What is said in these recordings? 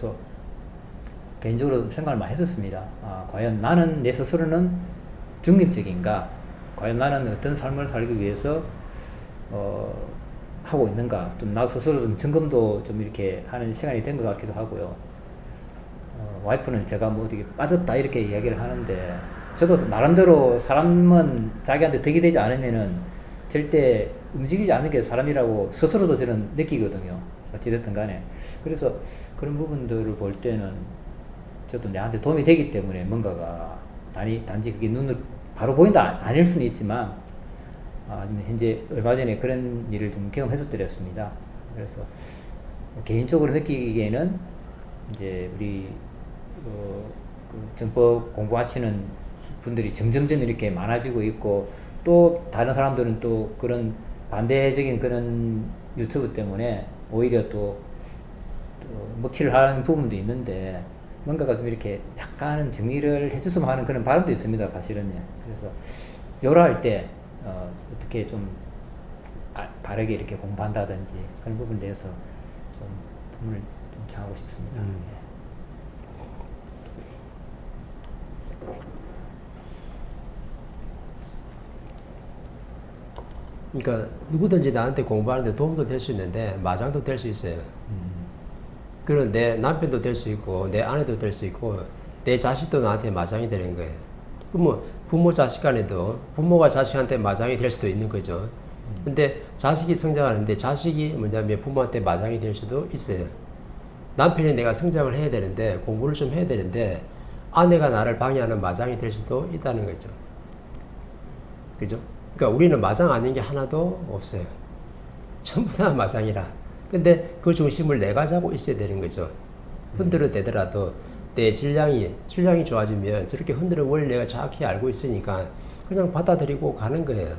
그래서 개인적으로 생각을 많이 했었습니다. 아, 과연 나는 내 스스로는 중립적인가? 과연 나는 어떤 삶을 살기 위해서 어, 하고 있는가? 좀 나 스스로 좀 점검도 좀 이렇게 하는 시간이 된 것 같기도 하고요. 어, 와이프는 제가 뭐 어디 빠졌다 이렇게 이야기를 하는데 저도 나름대로 사람은 자기한테 덕이 되지 않으면은 절대 움직이지 않는 게 사람이라고 스스로도 저는 느끼거든요. 어찌됐든 간에. 그래서 그런 부분들을 볼 때는 저도 내한테 도움이 되기 때문에 뭔가가 단이, 단지 그게 눈을 바로 보인다 아닐 수는 있지만 아, 현재 얼마 전에 그런 일을 좀 경험했었더랬습니다. 그래서 개인적으로 느끼기에는 이제 우리 어, 그 정법 공부하시는 분들이 점점점 이렇게 많아지고 있고 또 다른 사람들은 또 그런 반대적인 그런 유튜브 때문에 오히려 또, 또 먹칠을 하는 부분도 있는데 뭔가가 좀 이렇게 약간은 정리를 해줬으면 하는 그런 바람도 있습니다, 사실은요. 그래서 요럴 때 어, 떻게 좀 아, 바르게 이렇게 공부한다든지 그런 부분에 대해서 좀 도움을 좀 청하고 싶습니다. 음. 예. 그러니까 누구든지 나한테 공부하는데 도움도 될 수 있는데 마장도 될 수 있어요. 그런 내 남편도 될 수 있고 내 아내도 될 수 있고 내 자식도 나한테 마장이 되는 거예요. 그럼 뭐 부모 자식 간에도 부모가 자식한테 마장이 될 수도 있는 거죠. 근데 자식이 성장하는데 자식이 뭐냐면 부모한테 마장이 될 수도 있어요. 남편이 내가 성장을 해야 되는데 공부를 좀 해야 되는데 아내가 나를 방해하는 마장이 될 수도 있다는 거죠. 그죠? 그러니까 우리는 마장 아닌 게 하나도 없어요. 전부 다 마장이라. 근데 그 중심을 내가 잡고 있어야 되는 거죠. 흔들어 대더라도 내 질량이 질량이 좋아지면 저렇게 흔들어 원리가 정확히 알고 있으니까 그냥 받아들이고 가는 거예요.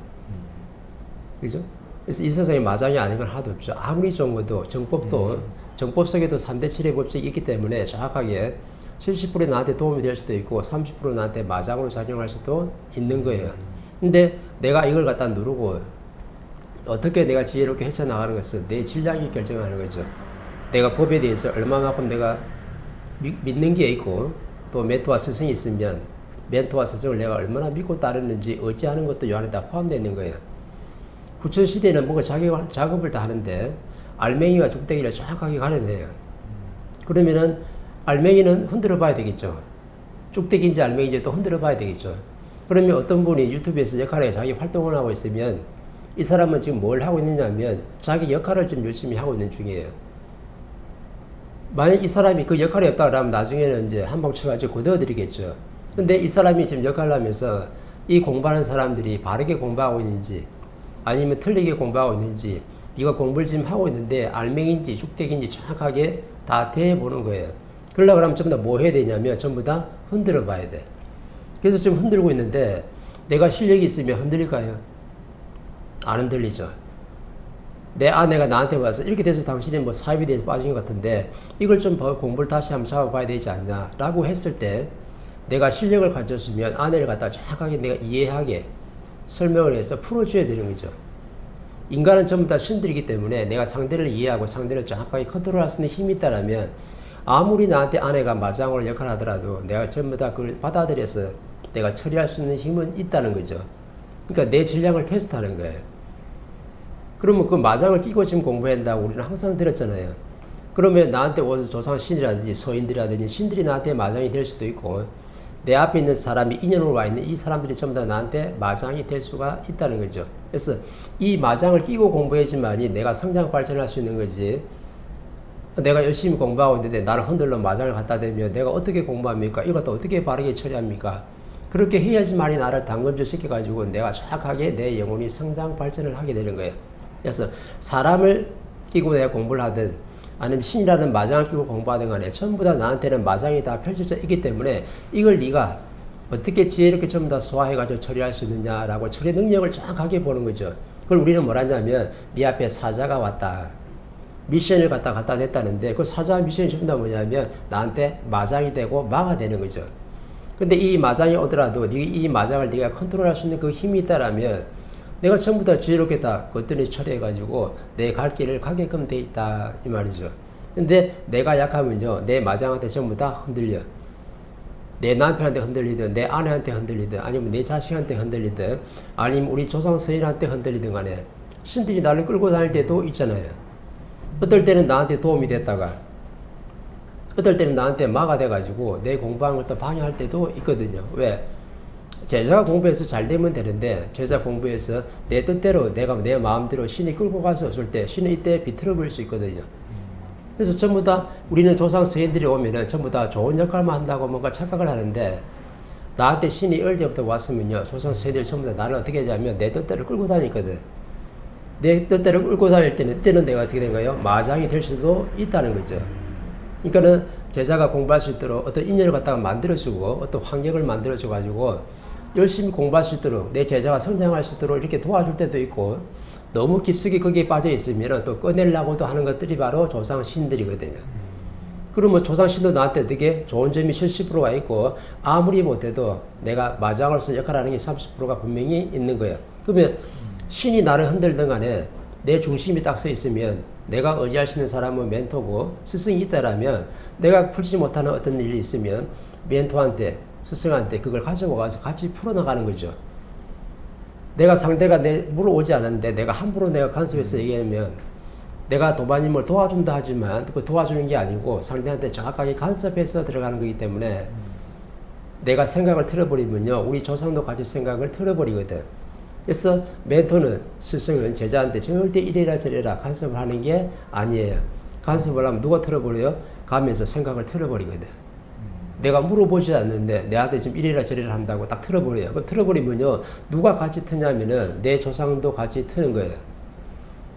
그죠? 그래서 이 세상에 마장이 아닌 건 하나도 없죠. 아무리 좋은 것도 정법도 정법 속에도 3대 7의 법칙이 있기 때문에 정확하게 70% 나한테 도움이 될 수도 있고 30% 나한테 마장으로 작용할 수도 있는 거예요. 근데 내가 이걸 갖다 누르고 어떻게 내가 지혜롭게 헤쳐나가는 것은 내 질량이 결정하는 거죠. 내가 법에 대해서 얼마만큼 내가 미, 믿는 게 있고 또 멘토와 스승이 있으면 멘토와 스승을 내가 얼마나 믿고 따르는지 어찌하는 것도 요 안에 다 포함되어 있는 거예요. 구천 시대는 뭔가 작업, 작업을 다 하는데 알맹이가 죽대기를 정확하게 가려내요. 그러면은 알맹이는 흔들어 봐야 되겠죠. 쭉대기인지 알맹이인지 또 흔들어 봐야 되겠죠. 그러면 어떤 분이 유튜브에서 역할에 자기 활동을 하고 있으면 이 사람은 지금 뭘 하고 있느냐면 자기 역할을 지금 열심히 하고 있는 중이에요. 만약 이 사람이 그 역할이 없다 그러면 나중에는 이제 한방 쳐가지고 거둬드리겠죠. 근데 이 사람이 지금 역할을 하면서 이 공부하는 사람들이 바르게 공부하고 있는지 아니면 틀리게 공부하고 있는지 네가 공부를 지금 하고 있는데 알맹인지 죽대기인지 정확하게 다 대보는 거예요. 그러려고 그러면 전부 다 뭐 해야 되냐면 전부 다 흔들어 봐야 돼. 그래서 지금 흔들고 있는데 내가 실력이 있으면 흔들릴까요? 안 흔들리죠. 내 아내가 나한테 와서 이렇게 돼서 당신이 뭐 사업에 대해서 빠진 것 같은데 이걸 좀 공부를 다시 한번 잡아봐야 되지 않냐 라고 했을 때 내가 실력을 가졌으면 아내를 갖다 정확하게 내가 이해하게 설명을 해서 풀어줘야 되는 거죠. 인간은 전부 다 신들이기 때문에 내가 상대를 이해하고 상대를 정확하게 컨트롤할 수 있는 힘이 있다면 아무리 나한테 아내가 마장으로 역할을 하더라도 내가 전부 다 그걸 받아들여서 내가 처리할 수 있는 힘은 있다는 거죠. 그러니까 내 질량을 테스트하는 거예요. 그러면 그 마장을 끼고 지금 공부한다고 우리는 항상 들었잖아요. 그러면 나한테 온 조상 신이라든지 소인들이라든지 신들이 나한테 마장이 될 수도 있고 내 앞에 있는 사람이 인연으로 와 있는 이 사람들이 전부 다 나한테 마장이 될 수가 있다는 거죠. 그래서 이 마장을 끼고 공부해야지만이 내가 성장 발전할 수 있는 거지. 내가 열심히 공부하고 있는데 나를 흔들러 마장을 갖다 대면 내가 어떻게 공부합니까? 이것도 어떻게 바르게 처리합니까? 그렇게 해야지만이 나를 당근질 시켜가지고 내가 정확하게 내 영혼이 성장 발전을 하게 되는 거예요. 그래서 사람을 끼고 내가 공부를 하든 아니면 신이라는 마장을 끼고 공부하든 간에 전부 다 나한테는 마장이 다 펼쳐져 있기 때문에 이걸 네가 어떻게 지혜롭게 전부 다 소화해가지고 처리할 수 있느냐라고 처리 능력을 정확하게 보는 거죠. 그걸 우리는 뭐라냐면 네 앞에 사자가 왔다. 미션을 갖다 갖다 냈다는데 그 사자 미션이 전부 다 뭐냐면 나한테 마장이 되고 마가 되는 거죠. 근데 이 마장이 오더라도 이 마장을 네가 컨트롤할 수 있는 그 힘이 있다라면 내가 전부 다 지혜롭게 다 그것들이 처리해가지고 내 갈 길을 가게끔 돼 있다 이 말이죠. 근데 내가 약하면요, 내 마장한테 전부 다 흔들려. 내 남편한테 흔들리든, 내 아내한테 흔들리든, 아니면 내 자식한테 흔들리든, 아니면 우리 조상 스님한테 흔들리든 간에 신들이 나를 끌고 다닐 때도 있잖아요. 어떨 때는 나한테 도움이 됐다가, 어떨 때는 나한테 막아 돼가지고 내 공부하는 걸 또 방해할 때도 있거든요. 왜? 제자가 공부해서 잘 되면 되는데 제자 공부해서 내 뜻대로 내가 내 마음대로 신이 끌고 가서 없을 때 신은 이때 비틀어 버릴 수 있거든요. 그래서 전부 다 우리는 조상 스님들이 오면은 전부 다 좋은 역할만 한다고 뭔가 착각을 하는데 나한테 신이 어릴 때부터 왔으면요 조상 스님들이 전부 다 나를 어떻게 하냐면 내 뜻대로 끌고 다니거든. 내 뜻대로 끌고 다닐 때는 때는 내가 어떻게 된 거예요? 마장이 될 수도 있다는 거죠. 그러니까는 제자가 공부할 수 있도록 어떤 인연을 갖다가 만들어주고 어떤 환경을 만들어줘 가지고 열심히 공부할 수 있도록 내 제자가 성장할 수 있도록 이렇게 도와줄 때도 있고 너무 깊숙이 거기에 빠져 있으면 또 꺼내려고도 하는 것들이 바로 조상 신들이거든요. 그러면 조상 신도 나한테 어떻게 좋은 점이 70%가 있고 아무리 못해도 내가 마장으로서 역할하는 게 30%가 분명히 있는 거예요. 그러면 신이 나를 흔들든 간에 내 중심이 딱 서 있으면 내가 의지할 수 있는 사람은 멘토고 스승이 있다라면 내가 풀지 못하는 어떤 일이 있으면 멘토한테 스승한테 그걸 가지고 가서 같이 풀어나가는 거죠. 내가 상대가 내 물어오지 않았는데 내가 함부로 내가 간섭해서 얘기하면 내가 도마님을 도와준다 하지만 그 도와주는 게 아니고 상대한테 정확하게 간섭해서 들어가는 거기 때문에 내가 생각을 틀어버리면요 우리 조상도 같이 생각을 틀어버리거든. 그래서 멘토는 스승은 제자한테 절대 이래라 저래라 간섭을 하는 게 아니에요. 간섭을 하면 누가 틀어버려요? 가면서 생각을 틀어버리거든. 내가 물어보지 않는데 내한테 지금 이래라 저래라 한다고 딱 틀어버려요. 그럼 틀어버리면요 누가 같이 트냐면은 내 조상도 같이 트는 거예요.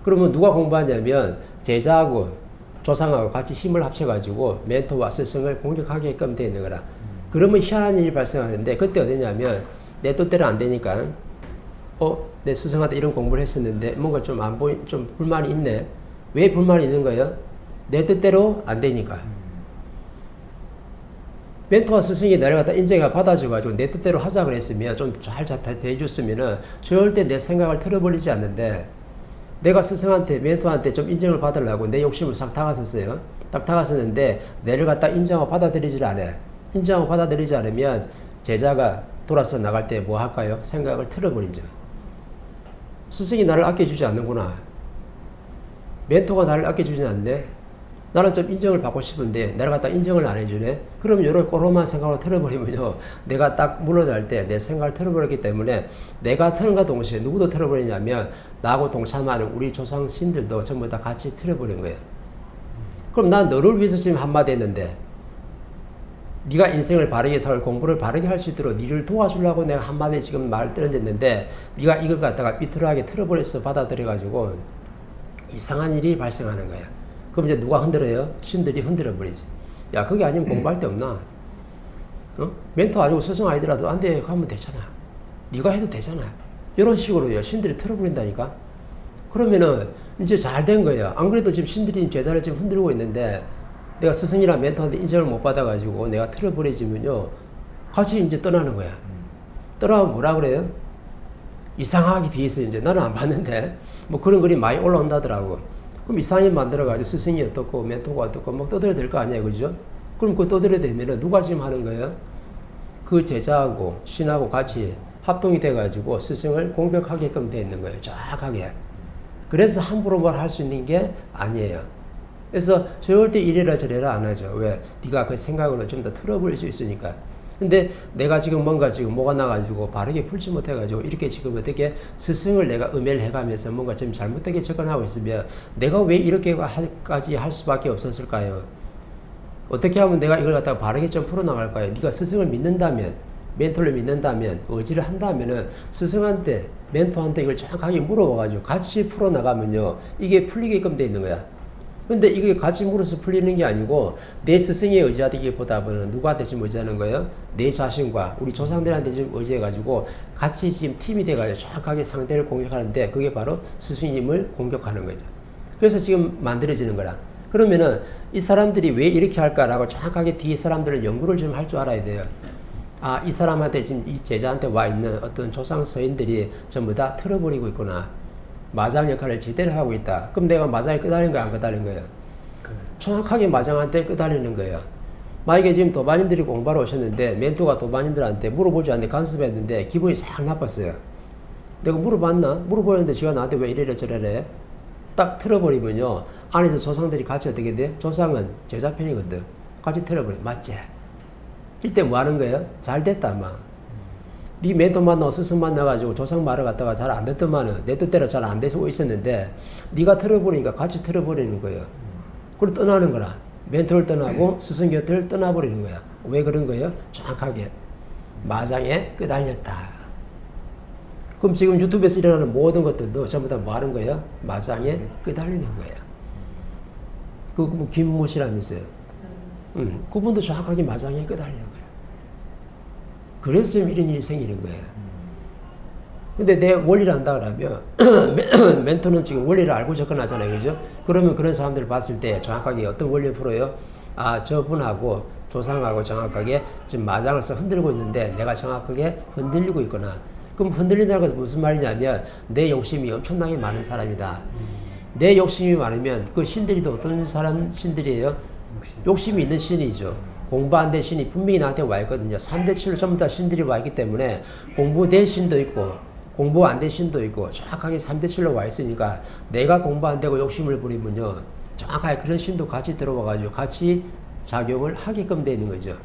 그러면 누가 공부하냐면 제자하고 조상하고 같이 힘을 합쳐가지고 멘토와 스승을 공격하게끔 되어 있는 거라. 그러면 희한한 일이 발생하는데 그때 어디냐면 내 뜻대로 안 되니까 어, 내 스승한테 이런 공부를 했었는데 뭔가 좀 안 보이, 좀 불만이 있네. 왜 불만이 있는 거예요? 내 뜻대로 안 되니까. 멘토와 스승이 나를 갖다 인정해 받아줘가지고 내 뜻대로 하자 그랬으면 좀잘 대해줬으면은 절대 내 생각을 틀어버리지 않는데 내가 스승한테 멘토한테 좀 인정을 받으려고 내 욕심을 싹 다가섰어요. 딱 다가섰는데 내를 갖다 인정하고 받아들이질 않아. 인정하고 받아들이지 않으면 제자가 돌아서 나갈 때 뭐 할까요? 생각을 틀어버리죠. 스승이 나를 아껴주지 않는구나. 멘토가 나를 아껴주지 않네. 나는 좀 인정을 받고 싶은데 내가 갖다 인정을 안 해주네. 그럼 이런 꼬로만 생각을 틀어버리면요. 내가 딱 무너질 때내 생각을 틀어버렸기 때문에 내가 틀은과 동시에 누구도 틀어버리냐면 나하고 동참하는 우리 조상 신들도 전부 다 같이 틀어버린 거예요. 그럼 난 너를 위해서 지금 한마디 했는데 네가 인생을 바르게 살 공부를 바르게 할 수 있도록 니를 도와주려고 내가 한마디 지금 말 떨어졌는데 네가 이걸 갖다가 삐뚤하게 틀어버려서 받아들여가지고 이상한 일이 발생하는 거야. 그럼 이제 누가 흔들어요? 신들이 흔들어 버리지. 야, 그게 아니면 공부할 데 없나? 어? 멘토 아니고 스승 아니더라도 안 돼. 하면 되잖아. 네가 해도 되잖아. 이런 식으로요. 신들이 틀어버린다니까. 그러면은 이제 잘 된 거예요. 안 그래도 지금 신들이 제자를 지금 흔들고 있는데 내가 스승이랑 멘토한테 인정을 못 받아가지고 내가 틀어버려지면요. 같이 이제 떠나는 거야. 떠나면 뭐라 그래요? 이상하게 뒤에서 이제 나는 안 봤는데 뭐 그런 글이 많이 올라온다더라고. 그럼 이상하게 만들어가지고 스승이 어떻고 멘토가 어떻고 막 떠들어야 될 거 아니에요. 그죠? 그럼 그 떠들어야 되면은 누가 지금 하는 거예요? 그 제자하고 신하고 같이 합동이 돼가지고 스승을 공격하게끔 돼 있는 거예요. 정확하게. 그래서 함부로 뭘 할 수 있는 게 아니에요. 그래서 절대 이래라 저래라 안 하죠. 왜? 네가 그 생각으로 좀 더 틀어버릴 수 있으니까. 근데 내가 지금 뭔가 지금 뭐가 나가지고 바르게 풀지 못해가지고 이렇게 지금 어떻게 스승을 내가 음해를 해가면서 뭔가 좀 잘못되게 접근하고 있으면 내가 왜 이렇게까지 할 수밖에 없었을까요? 어떻게 하면 내가 이걸 갖다가 바르게 좀 풀어나갈까요? 네가 스승을 믿는다면, 멘토를 믿는다면, 의지를 한다면은 스승한테, 멘토한테 이걸 정확하게 물어봐가지고 같이 풀어나가면요. 이게 풀리게끔 돼 있는 거야. 근데 이게 물어서 풀리는 게 아니고 내 스승에 의지하기보다는 누구한테 지금 의지하는 거예요? 내 자신과 우리 조상들한테 지금 의지해가지고 같이 지금 팀이 돼가지고 정확하게 상대를 공격하는데 그게 바로 스승님을 공격하는 거죠. 그래서 지금 만들어지는 거라. 그러면은 이 사람들이 왜 이렇게 할까라고 정확하게 뒤에 사람들을 연구를 좀 할 줄 알아야 돼요. 아, 이 사람한테 지금 이 제자한테 와 있는 어떤 조상 서인들이 전부 다 틀어버리고 있구나. 마장 역할을 제대로 하고 있다. 그럼 내가 마장에 끄달린 거야, 안 끄달린 거예요? 정확하게 마장한테 끄달리는 거예요. 만약에 지금 도반님들이 공부하러 오셨는데 멘토가 도반님들한테 물어보지 않는데 간섭했는데 기분이 싹 나빴어요. 내가 물어봤나? 물어보는데 지가 나한테 왜 이래래 저래래? 딱 틀어버리면요. 안에서 조상들이 같이 어떻게 돼? 조상은 제자편이거든. 같이 틀어버려. 맞지? 이때 뭐 하는 거예요? 잘 됐다, 아마. 네 멘토 만나고 스승 만나가지고 조상 말을 갖다가 잘 안 듣더만은 내 뜻대로 잘 안 되고 있었는데 네가 틀어버리니까 같이 틀어버리는 거예요. 그리고 떠나는 거라. 멘토를 떠나고 스승 곁을 떠나버리는 거야. 왜 그런 거예요? 정확하게 마장에 끄달렸다. 그럼 지금 유튜브에서 일어나는 모든 것들도 전부 다 뭐 하는 거예요? 마장에 끄달리는 거예요. 그뭐 김모씨라면서요. 음, 그분도 정확하게 마장에 끄달리는 거예요. 그래서 지금 이런 일이 생기는 거예요. 근데 내 원리를 안다 그러면 멘- 멘토는 지금 원리를 알고 접근하잖아요. 그죠? 그러면 그런 사람들을 봤을 때 정확하게 어떤 원리를 풀어요? 아, 저분하고 조상하고 정확하게 지금 마장을 써 흔들고 있는데 내가 정확하게 흔들리고 있거나 그럼 흔들린다는 것은 무슨 말이냐면 내 욕심이 엄청나게 많은 사람이다. 내 욕심이 많으면 그 신들이 또 어떤 사람 신들이에요? 욕심 이 있는 신이죠. 공부 안 된 신이 분명히 나한테 와 있거든요. 3대 7로 전부 다 신들이 와 있기 때문에 공부된 신도 있고 공부 안 된 신도 있고 정확하게 3대 7로 와 있으니까 내가 공부 안 되고 욕심을 부리면요. 정확하게 그런 신도 같이 들어와 가지고 같이 작용을 하게끔 되는 거죠.